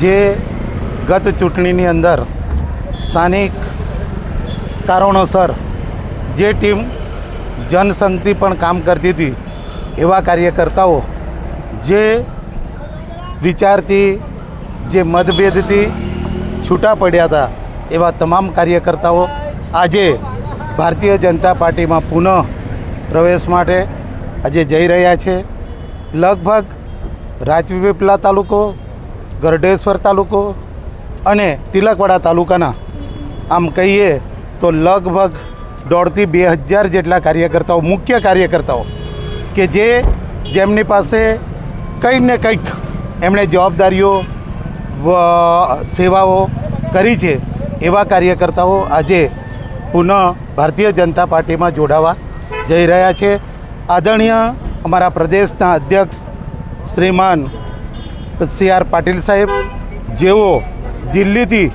જે ગત ચૂંટણીની અંદર સ્થાનિક કારણોસર જે ટીમ જનસંધિ પણ કામ કરતી હતી, એવા કાર્યકર્તાઓ જે વિચારથી, જે મતભેદથી છૂટા પડ્યા હતા, એવા તમામ કાર્યકર્તાઓ આજે ભારતીય જનતા પાર્ટીમાં પુનઃ પ્રવેશ માટે આજે જઈ રહ્યા છે. લગભગ રાજપીપળા તાલુકો ગરડેશ્વર તાલુકો અને તિલકવાડા તાલુકાના. આમ કહીએ તો લગભગ દોઢથી બે હજાર જેટલા કાર્યકર્તાઓ, મુખ્ય કાર્યકર્તાઓ કે જે જેમની પાસે કંઈક ને કંઈક એમણે જવાબદારીઓ સેવાઓ કરી છે, એવા કાર્યકર્તાઓ આજે પુનઃ ભારતીય જનતા પાર્ટીમાં જોડાવા જઈ રહ્યા છે. આદરણીય અમારા પ્રદેશના અધ્યક્ષ શ્રીમાન સી આર પાટીલ સાહેબ, જેઓ દિલ્હીથી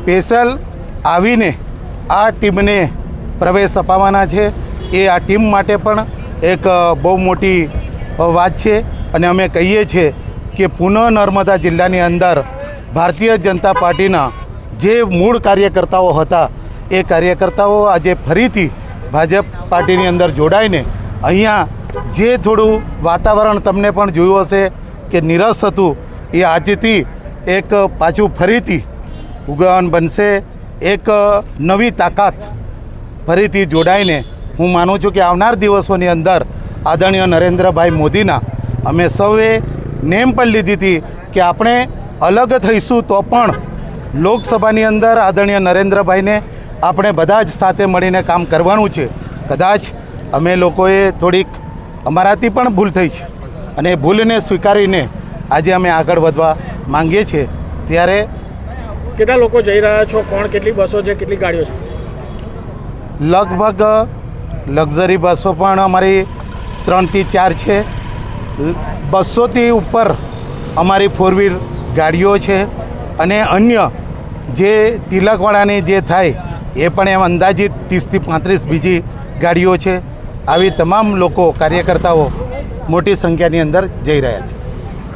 સ્પેશલ આવીને આ ટીમને પ્રવેશ અપાવવાના છે, એ આ ટીમ માટે પણ એક બહુ મોટી વાત છે. અને અમે કહીએ છીએ કે પુનઃ નર્મદા જિલ્લાની અંદર ભારતીય જનતા પાર્ટીના જે મૂળ કાર્યકર્તાઓ હતા, એ કાર્યકર્તાઓ આજે ફરીથી ભાજપ પાર્ટીની અંદર જોડાઈને અહીંયા જે થોડું વાતાવરણ તમને પણ જોયું હશે કે નિરસ હતું, એ આજથી એક પાછું ફરીથી ઉગવન બનશે. એક નવી તાકાત ફરીથી જોડાઈને હું માનું છું કે આવનાર દિવસોની અંદર આદરણીય નરેન્દ્રભાઈ મોદીના અમે સૌએ નેમ પણ લીધી હતી કે આપણે અલગ થઈશું તો પણ લોકસભાની અંદર આદરણીય નરેન્દ્રભાઈને આપણે બધા જ સાથે મળીને કામ કરવાનું છે. કદાચ અમે લોકોએ થોડીક અમારાથી પણ ભૂલ થઈ છે. અને એ ભૂલને સ્વીકારીને આજે અમે આગળ વધવા માંગીએ છીએ. ત્યારે કેટલા લોકો જઈ રહ્યા છો? કોણ કેટલી બસો છે? કેટલી ગાડીઓ છે? લગભગ લક્ઝરી બસો પણ અમારી ત્રણથી ચાર છે. બસોથી ઉપર અમારી ફોર વ્હીલ ગાડીઓ છે અને અન્ય જે તિલકવાળાની જે થાય એ પણ એમ અંદાજિત ત્રીસથી પાંત્રીસ બીજી ગાડીઓ છે. આવી તમામ લોકો કાર્યકર્તાઓ મોટી સંખ્યાની અંદર જઈ રહ્યા છે.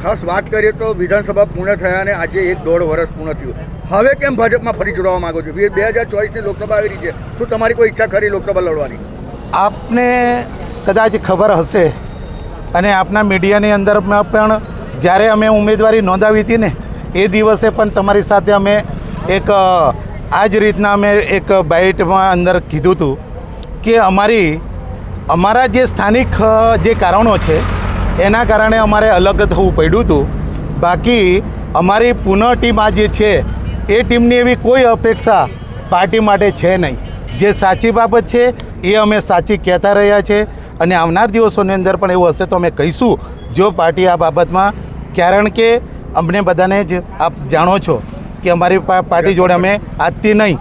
ખાસ વાત કરીએ તો વિધાનસભા પૂર્ણ થયા અને આજે એક દોઢ વર્ષ પૂર્ણ થયું. હવે કેમ ભાજપમાં ફરી જોડાવા માંગો છો? બે હજાર ચોવીસની લોકસભા આવી રહી છે. શું તમારી કોઈ ઈચ્છા ખરી લોકસભા લડવાની? આપને કદાચ ખબર હશે અને આપના મીડિયાની અંદરમાં પણ જ્યારે અમે ઉમેદવારી નોંધાવી હતી ને એ દિવસે પણ તમારી સાથે અમે એક આ જ રીતના અમે એક બાઇટમાં અંદર કીધું હતું કે અમારી અમારા જે સ્થાનિક જે કારણો છે, એના કારણે અમારે અલગ થવું પડ્યું હતું. બાકી અમારી પુનઃ ટીમ આ જે છે, એ ટીમની એવી કોઈ અપેક્ષા પાર્ટી માટે છે નહીં. જે સાચી બાબત છે, એ અમે સાચી કહેતા રહ્યા છે અને આવનાર દિવસોની અંદર પણ એવું હશે તો અમે કહીશું, જો પાર્ટી આ બાબતમાં, કારણ કે અમને બધાને જ આપ જાણો છો કે અમારી પાર્ટી જોડે અમે આજથી નહીં,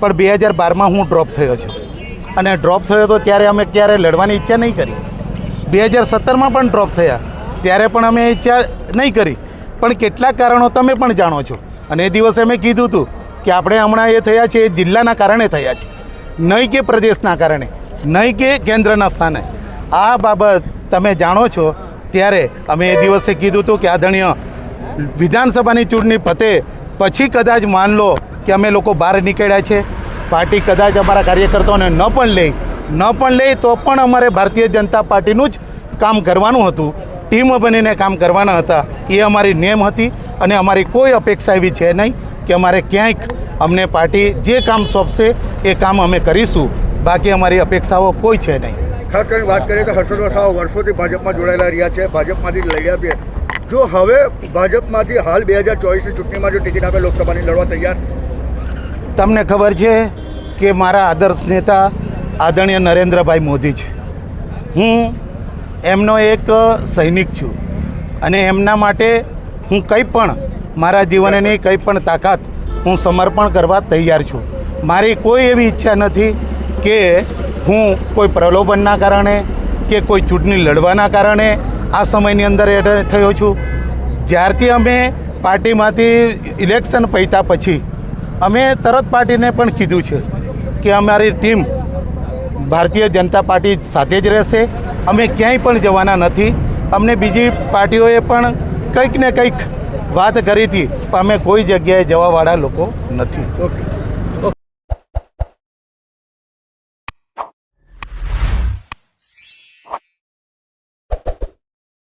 પણ બે હજાર બારમાં હું ડ્રોપ થયો છું. અને ડ્રોપ થયો તો ત્યારે અમે ક્યારે લડવાની ઈચ્છા નહીં કરી. બે હજાર સત્તરમાં પણ ડ્રોપ થયા. ત્યારે પણ અમે ઈચ્છા નહીં કરી. પણ કેટલાક કારણો તમે પણ જાણો છો. અને એ દિવસે મેં કીધું હતું કે આપણે હમણાં એ થયા છે એ જિલ્લાના કારણે થયા છે. નહીં કે પ્રદેશના કારણે. નહીં કે કેન્દ્રના સ્થાને. આ બાબત તમે જાણો છો. ત્યારે અમે એ દિવસે કીધું હતું કે આદરણીય વિધાનસભાની ચૂંટણી પતે. પછી કદાચ માન લો કે અમે લોકો બહાર નીકળ્યા છે. પાર્ટી કદાચ અમારા કાર્યકર્તાઓને ન પણ લે, ન પણ લે, તો પણ અમારે ભારતીય જનતા પાર્ટીનું જ કામ કરવાનું હતું. ટીમ બનીને કામ કરવાના હતા. એ અમારી નેમ હતી અને અમારી કોઈ અપેક્ષા એવી છે નહીં કે અમારે ક્યાંક અમને પાર્ટી જે કામ સોંપશે એ કામ અમે કરીશું. બાકી અમારી અપેક્ષાઓ કોઈ છે નહીં. ખાસ કરીને વાત કરીએ તો હર્ષદ વસાવા વર્ષોથી ભાજપમાં જોડાયેલા રહ્યા છે, ભાજપમાંથી લડ્યા છે. જો હવે ભાજપમાંથી હાલ બે હજાર ચોવીસની ચૂંટણીમાં જો ટિકિટ આપે લોકસભાની લડવા તૈયાર તમને ખબર છે કે મારા આદર્શ નેતા આદરણીય નરેન્દ્રભાઈ મોદી છે. હું એમનો એક સૈનિક છું અને એમના માટે હું કંઈ પણ મારા જીવનની કંઈ પણ તાકાત હું સમર્પણ કરવા તૈયાર છું. મારી કોઈ એવી ઈચ્છા નથી કે હું કોઈ પ્રલોભનના કારણે કે કોઈ ચૂંટણી લડવાના કારણે આ સમયની અંદર થયો છું. જ્યારથી અમે પાર્ટીમાંથી ઇલેક્શન પૈતા પછી અમે તરત પાર્ટીને પણ કીધું છે કે અમારી ટીમ ભારતીય જનતા પાર્ટી સાથે જ રહેશે. અમે ક્યાંય પણ જવાના નથી. અમને બીજી પાર્ટીઓએ પણ કંઈક ને કંઈક વાત કરી હતી, પણ અમે કોઈ જગ્યાએ જવાવાળા લોકો નથી. ઓકે